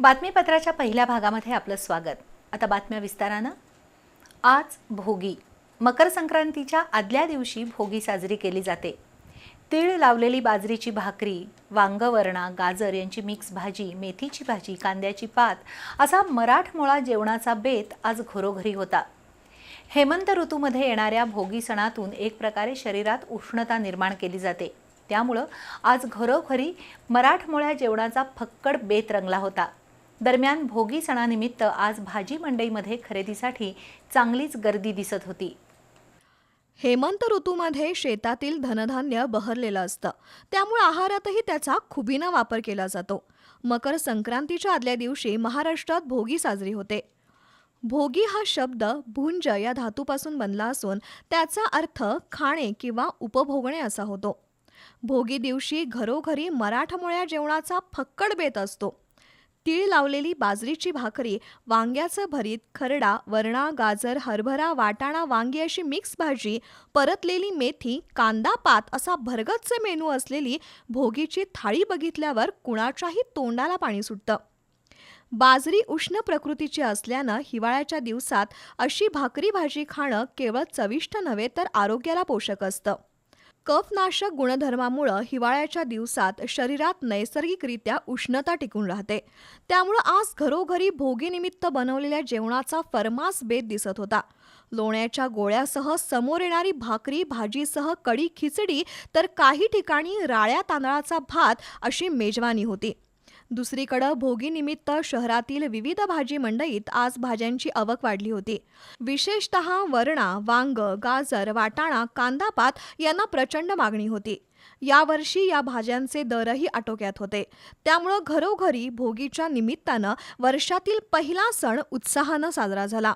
बातमीपत्राच्या पहिल्या भागामध्ये आपलं स्वागत. आता बातम्या विस्तारानं. आज भोगी. मकर संक्रांतीच्या आदल्या दिवशी भोगी साजरी केली जाते. तीळ लावलेली बाजरीची भाकरी वांगवरणा गाजर यांची मिक्स भाजी मेथीची भाजी कांद्याची पात असा मराठमोळा जेवणाचा बेत आज घरोघरी होता. हेमंत ऋतूमध्ये येणाऱ्या भोगी सणातून एक प्रकारे शरीरात उष्णता निर्माण केली जाते. त्यामुळं आज घरोघरी मराठमोळ्या जेवणाचा फक्कड बेत रंगला होता. दरम्यान भोगी सणानिमित्त आज भाजी मंडईमध्ये खरेदीसाठी चांगलीच गर्दी दिसत होती. हेमंत ऋतूमध्ये शेतातील धनधान्य बहरलेलं असतं. त्यामुळे आहारातही त्याचा खुबीनं वापर केला जातो. मकर संक्रांतीच्या आदल्या दिवशी महाराष्ट्रात भोगी साजरी होते. भोगी हा शब्द भुंज या धातूपासून बनला असून त्याचा अर्थ खाणे किंवा उपभोगणे असा होतो. भोगी दिवशी घरोघरी मराठमोळ्या जेवणाचा फक्कड बेत असतो. तीळ लावलेली बाजरीची भाकरी वांग्याचं भरीत खरडा वरणा गाजर हरभरा वाटाणा वांगी अशी मिक्स भाजी परतलेली मेथी कांदा पात असा भरगच्च मेनू असलेली भोगीची थाळी बघितल्यावर कुणाच्याही तोंडाला पाणी सुटतं. बाजरी उष्ण प्रकृतीची असल्यानं हिवाळ्याच्या दिवसात अशी भाकरी भाजी खाणं केवळ चविष्ट नव्हे तर आरोग्याला पोषक असतं. कफनाशक गुणधर्मामुळं हिवाळ्याच्या दिवसात शरीरात नैसर्गिकरित्या उष्णता टिकून राहते. त्यामुळं आज घरोघरी भोगीनिमित्त बनवलेल्या जेवणाचा फरमास बेत दिसत होता. लोण्याच्या गोळ्यासह समोर येणारी भाकरी भाजीसह कडी खिचडी तर काही ठिकाणी राळ्या तांदळाचा भात अशी मेजवानी होती. दुसरीकडं भोगीनिमित्त शहरातील विविध भाजी मंडईत आज भाज्यांची आवक वाढली होती. विशेषत वरणा वांग गाजर वाटाणा कांदापात यांना प्रचंड मागणी होती. यावर्षी या भाज्यांचे दरही आटोक्यात होते. त्यामुळं घरोघरी भोगीच्या निमित्तानं वर्षातील पहिला सण उत्साहानं साजरा झाला.